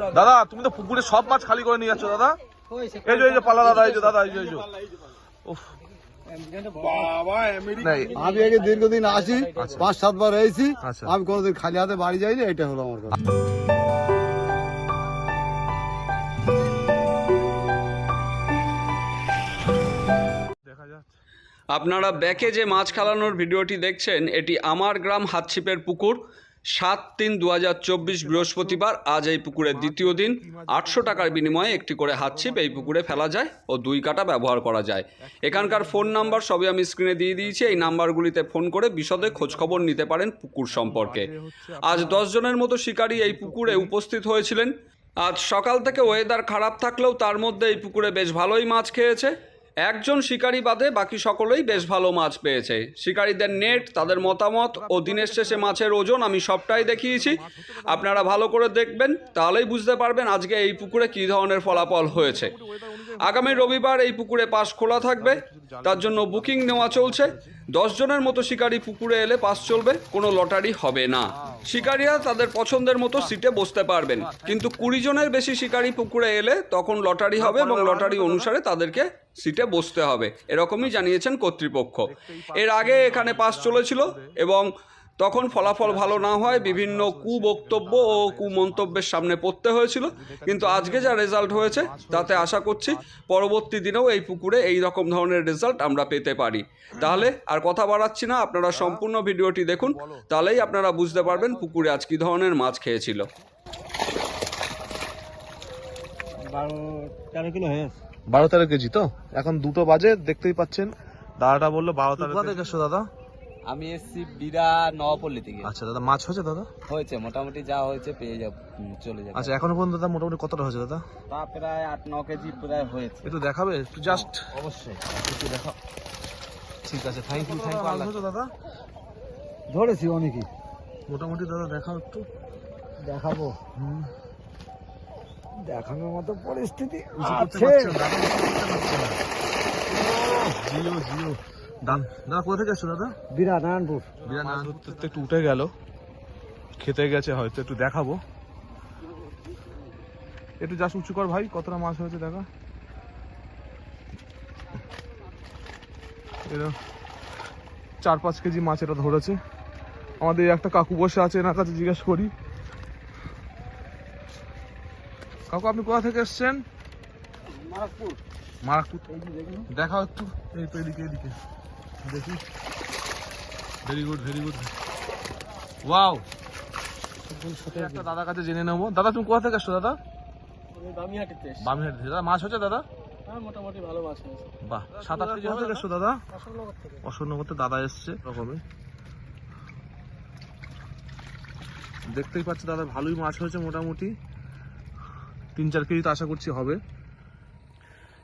দাদা? দাদা তুমি তো পুকুরে সব মাছ খালি করে নিয়ে যাচ্ছ দাদা? এই যে এই যে পালা দাদা এই যে দাদা এই যে এই যে। আমি আগে দীর্ঘদিন আসি পাঁচ সাতবার এসেছি। আচ্ছা। আমি কোনোদিন খালি হাতে বাড়ি যাইনি এটা হলো আমার কথা। আপনারা ব্যাকে যে মাছ খেলানোর ভিডিওটি দেখছেন এটি আমার গ্রাম হাতছিপের পুকুর। সাত তিন দু বৃহস্পতিবার আজ এই পুকুরের দ্বিতীয় দিন আটশো টাকার বিনিময়ে একটি করে হাতছিপ এই পুকুরে ফেলা যায় ও দুই কাটা ব্যবহার করা যায়। এখানকার ফোন নাম্বার সবই আমি স্ক্রিনে দিয়ে দিয়েছি। এই নাম্বারগুলিতে ফোন করে বিশদে খোঁজখবর নিতে পারেন পুকুর সম্পর্কে। আজ দশ জনের মতো শিকারী এই পুকুরে উপস্থিত হয়েছিলেন। আজ সকাল থেকে ওয়েদার খারাপ থাকলেও তার মধ্যে এই পুকুরে বেশ ভালোই মাছ খেয়েছে। একজন শিকারী বাদে বাকি সকলেই বেশ ভালো মাছ পেয়েছে। শিকারীদের নেট, তাদের মতামত ও দিনের শেষে মাছের ওজন আমি সবটাই দেখিয়েছি। আপনারা ভালো করে দেখবেন, তাহলেই বুঝতে পারবেন আজকে এই পুকুরে কী ধরনের ফলাফল হয়েছে। আগামী রবিবার এই পুকুরে পাশ খোলা থাকবে, তার জন্য বুকিং নেওয়া চলছে। দশ জনের মতো শিকারী পুকুরে এলে পাস চলবে, কোনো লটারি হবে না। শিকারীরা তাদের পছন্দের মতো সিটে বসতে পারবেন। কিন্তু কুড়ি জনের বেশি শিকারী পুকুরে এলে তখন লটারি হবে এবং লটারি অনুসারে তাদেরকে সিটে বসতে হবে। এরকমই জানিয়েছেন কর্তৃপক্ষ। এর আগে এখানে পাস চলেছিল এবং তখন ফলাফল ভালো না হয় বিভিন্ন কুবক্তব্য ও কুমন্তব্যের সামনে পড়তে হয়েছিল। কিন্তু আজকে যা রেজাল্ট হয়েছে তাতে আশা করছি পরবর্তী দিনেও এই পুকুরে এই রকম ধরনের রেজাল্ট আমরা পেতে পারি। তাহলে আর কথা বাড়াচ্ছি না আপনারা সম্পূর্ণ ভিডিওটি দেখুন তাহলেই আপনারা বুঝতে পারবেন পুকুরে আজ কী ধরনের মাছ খেয়েছিল। বারো তেরো কেজি তো? এখন দুটো বাজে দেখতেই পাচ্ছেন। দাদাটা বলল বারো তেরো দাদা? আমি এসছি বিরা নওয়াপল্লী থেকে। আচ্ছা দাদা মাছ হয়েছে দাদা? হয়েছে মোটামুটি যা হয়েছে পেয়ে যাব চলে যাবে। আচ্ছা এখনও পর্যন্ত দাদা মোটামুটি কতটা হয়েছে দাদা? তা প্রায় আট ন কেজি প্রায় হয়েছে। একটু দেখাবে একটু জাস্ট অবশ্যই। একটু দেখাও ঠিক আছে থ্যাংক ইউ থ্যাংক ইউ দাদা? ধরেছি অনেকই মোটামুটি দাদা দেখাও একটু। দেখাবো। হুম। দেখানোর মতো পরিস্থিতি আছে। জিও জিও। দাদা কোথা থেকে এসছো দাদা? বিরা নারায়ণপুর। ধরতে ধরতে একটু উঠে গেল। খেতে গেছে হয়তো একটু দেখাবো। একটু যাস উঁচু কর ভাই কতটা মাছ হয়েছে দেখা। চার পাঁচ কেজি মাছ এটা ধরেছে। আমাদের একটা কাকু বসে আছে এনার কাছে জিজ্ঞেস করি। কাকু আপনি কোথা থেকে এসছেন? মারাকপুর। দেখাও একটু। এই তো এদিকে এদিকে। দেখি। Very good very good wow একটা দাদার কাছে জেনে নেব। দাদা তুমি কোথা থেকে আসছো দাদা? বামিহাটিতে দাদা মাছ হচ্ছে দাদা? হ্যাঁ মোটামুটি ভালো মাছ হয়েছে। বাহ সাত আট কেজি কোথা থেকে এসছো দাদা? অশোকনগর দাদা এসছে। দেখতেই পাচ্ছি দাদা ভালোই মাছ হয়েছে মোটামুটি। তিন চার কেজি তো আশা করছি হবে।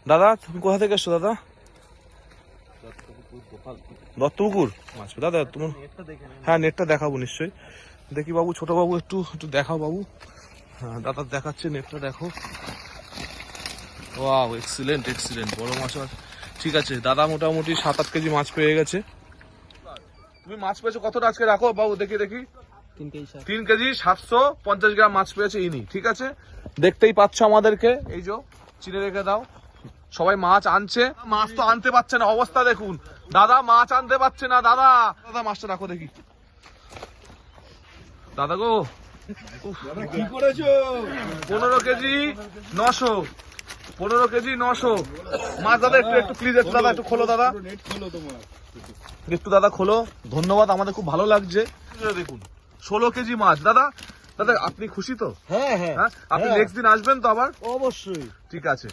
দাদা তুমি কোথা থেকে এসছো দাদা? দত্তপুকুর? মাছ দাদা তোমার হ্যাঁ নেটটা দেখাবো নিশ্চয়ই। দেখি বাবু ছোট বাবু একটু একটু দেখাও বাবু। হ্যাঁ দাদা দেখাচ্ছে নেটটা দেখো। ওয়াও এক্সিলেন্ট এক্সিলেন্ট বড় মাছ। ঠিক আছে দাদা মোটামুটি সাত আট কেজি মাছ পেয়ে গেছে। তুমি মাছ পেয়েছ কতটা আজকে? রাখো বাবু দেখি দেখি। তিন কেজি সাতশো পঞ্চাশ গ্রাম মাছ পেয়েছে ইনি ঠিক আছে? দেখতেই পাচ্ছ আমাদেরকে। এই যে চিনে রেখে দাও। সবাই মাছ আনছে। মাছ তো আনতে পারছে না অবস্থা দেখুন। দাদা মাছ আনতে পারছে না দাদা। দাদা মাছটা রাখো দেখি। দাদা গো। কি করেছ? পনেরো কেজি নশো। পনেরো কেজি নশো। মাছ দাদা একটু একটু প্লিজ একটু দাদা একটু খোলো দাদা। একটু দাদা খোলো। ধন্যবাদ আমাদের খুব ভালো লাগছে। দেখুন ষোলো কেজি মাছ। দাদা দাদা আপনি খুশি তো? হ্যাঁ হ্যাঁ। হ্যাঁ আপনি হ্যাঁ। নেক্সট দিন আসবেন তো আবার? অবশ্যই। ঠিক আছে।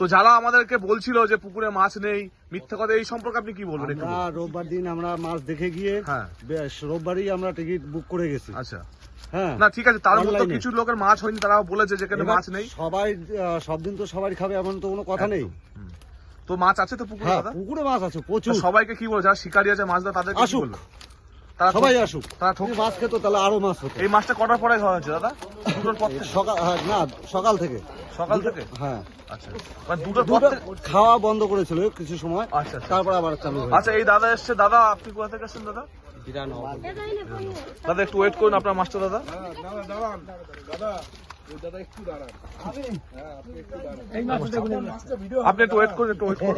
তো যারা আমাদেরকে বলছিল যে পুকুরে মাছ নেই মিথ্যা কথা এই সম্পর্কে আপনি কি বলবেন। রোববার দিন আমরা মাছ দেখে গিয়ে হ্যাঁ। বেশ রোববারই আমরা টিকিট বুক করে গেছি। আচ্ছা। হ্যাঁ। না ঠিক আছে তার মধ্যে কিছু লোকের মাছ হয়নি তারা বলেছে যেখানে মাছ নেই। সবাই সব দিন তো সবাই খাবে এমন তো কোনো কথা নেই। তো মাছ আছে তো পুকুরে হ্যাঁ পুকুরে মাছ আছে প্রচুর। সবাইকে কি বলে যারা শিকারি আছে মাছ ধরে তাদেরকে কি আসুক। তারা সবাই আসুক। তারা ঠক মাছ খেতো তাহলে আরও মাছ হতো। এই মাছটা কটার পরে খাওয়া হয়েছে দাদা? সকাল হ্যাঁ, না সকাল থেকে। সকাল থেকে? হ্যাঁ। আচ্ছা মানে খাওয়া বন্ধ করেছিল কিছু সময় আচ্ছা আচ্ছা তারপর আবার চালু আচ্ছা এই দাদা এসছে দাদা আপনি কোথা থেকে আসছেন দাদা দাদা একটু ওয়েট করুন আপনার মাস্টার দাদা দাদা দাদা দাঁড়ান দাদা ওই দাদা একটু দাঁড়ান হ্যাঁ আপনি একটু দাঁড়ান মাছটা ভিডিও আপনি একটু ওয়েট করুন একটু ওয়েট করুন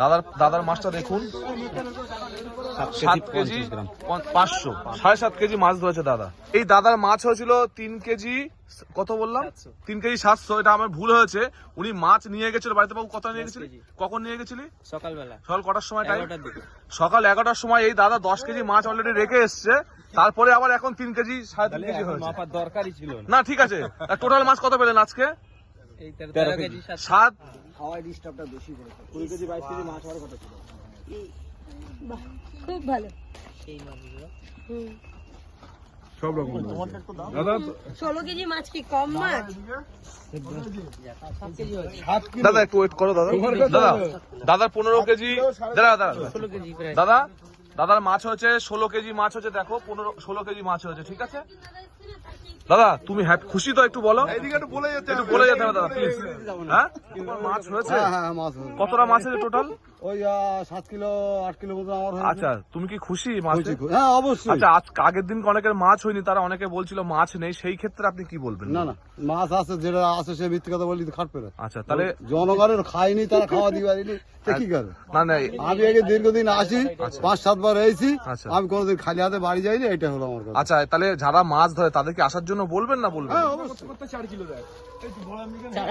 দাদার দাদার মাছটা দেখুন। সাত কেজি পাঁচশো সাড়ে সাত কেজি মাছ ধরেছে দাদা। এই দাদার মাছ হয়েছিল তিন কেজি কত বললাম? তিন কেজি সাতশো এটা আমার ভুল হয়েছে। উনি মাছ নিয়ে গেছিল বাড়িতে বাবু কত নিয়ে গেছিলি? কখন নিয়ে গেছিলি? সকালবেলা। সকাল কটার সময় টাইম সকাল এগারোটার সময় এই দাদা দশ কেজি মাছ অলরেডি রেখে এসছে। তারপরে আবার এখন তিন কেজি সাড়ে তিন কেজি হয়েছে। দরকারই ছিল না। ঠিক আছে। টোটাল মাছ কত পেলেন আজকে? তেরো কেজি সাত সাত খুব ভালো। সব রকম দাদা ষোলো কেজি মাছ কি কম মাছ? দাদা একটু ওয়েট করো দাদা। দাদা দাদার পনেরো কেজি। দাদা দাদা ষোলো কেজি প্রায়। দাদা দাদার মাছ হয়েছে ষোলো কেজি মাছ হয়েছে দেখো পনেরো ষোলো কেজি মাছ হয়েছে ঠিক আছে? দাদা তুমি হ্যাপি খুশি তো একটু বলো? একটু বলে যেতে একটু হবে। বলে যেতে হবে দাদা প্লিজ হ্যাঁ? হয়েছে? হ্যাঁ হ্যাঁ মাছ হয়েছে। কতটা মাছ হয়েছে টোটাল ওই সাত কিলো আট কিলো মতো আমার আচ্ছা তুমি কি খুশি মাছ হ্যাঁ অবশ্যই। আচ্ছা আজ আগের দিন অনেকের মাছ হয়নি তারা অনেকে বলছিল মাছ নেই সেই ক্ষেত্রে আপনি কি বলবেন? না না মাছ আছে যেটা আছে সে মিথ্যে কথা বলি খাটবে না। আচ্ছা তাহলে জনগণের খায়নি তারা খাওয়া দিতে পারিনি কি করে? না না আমি আগে দীর্ঘদিন আসি পাঁচ সাতবার এসেছি আচ্ছা। আমি কোনোদিন খালি হাতে বাড়ি যাইনি এটা হলো আমার আচ্ছা তাহলে যারা মাছ ধরে তাদেরকে আসার জন্য বলবেন না বলবেন? হ্যাঁ অবশ্যই। চার কিলো দেয়?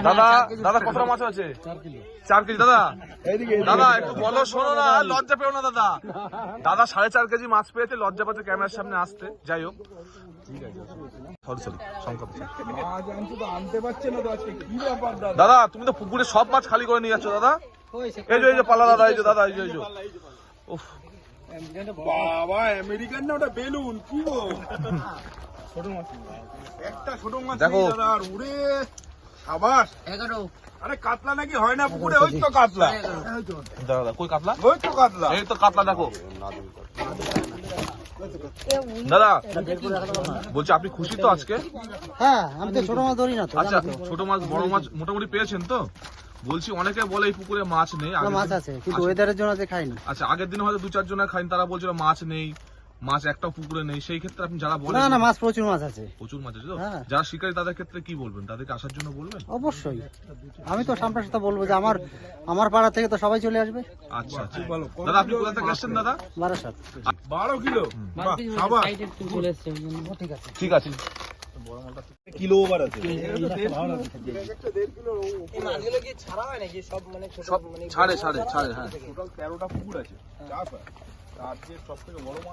দাদা দাদা কতটা মাছ আছে? চার কেজি। দাদা। দাদা একটু বলো শোনো না লজ্জা পেও না দাদা। দাদা সাড়ে চার কেজি মাছ পেয়েছে লজ্জা পাচ্ছে ক্যামেরার সামনে আসতে। যাই হোক। সরি সরি সংকট মাছ আনতে তো আনতে পারছে না তো আজকে কি ব্যাপার দাদা? তুমি তো পুকুরে সব মাছ খালি করে নিয়ে যাচ্ছ দাদা। এই যে এই যে পাল্লা দাদা এই যে দাদা এই যে এই যে। বাবা আমেরিকান না ওটা বেলুন? কি গো? ছোট মাছ একটা ছোট মাছ দেখো। আর উড়ে সাবাস। এগারো। আরে কাতলা নাকি হয় না পুকুরে? ওই তো কাতলা। দাদা দাদা কই কাতলা? ওই তো কাতলা। এই তো কাতলা দেখো। দাদা বলছি আপনি খুশি তো আজকে? হ্যাঁ আমি তো ছোট মাছ ধরি না তো। আচ্ছা ছোট মাছ বড় মাছ মোটামুটি পেয়েছেন তো? বলছি অনেকে বলে এই পুকুরে মাছ নেই। মাছ আছে কিন্তু ওয়েদারের জন্য আচ্ছা আগের দিন হয়তো দু চার জনের খাইন তারা বলছিল মাছ নেই। মাছ একটা পুকুরে নেই সেই ক্ষেত্রে আপনি যারা বলেন না না মাছ প্রচুর মাছ আছে। প্রচুর মাছ আছে তো? হ্যাঁ। যারা শিকারী তাদের ক্ষেত্রে কি বলবেন? তাদেরকে আসার জন্য বলবেন? অবশ্যই। আমি তো সামনের সাথে বলব যে আমার আমার পাড়া থেকে তো সবাই চলে আসবে। আচ্ছা আচ্ছা। দাদা আপনি কোথা থেকে আসছেন দাদা? বারাসাত। বারো কিলো? ঠিক আছে। ঠিক আছে। কিলো ওভার আছে। মাছগুলো কি ছাড়া হয় নাকি? সব মানে ছোট সব ছাড়ে ছাড়ে ছাড়ে হ্যাঁ। টোটাল তেরোটা পুকুর আছে। হয় আজকে সব থেকে বড় মাছ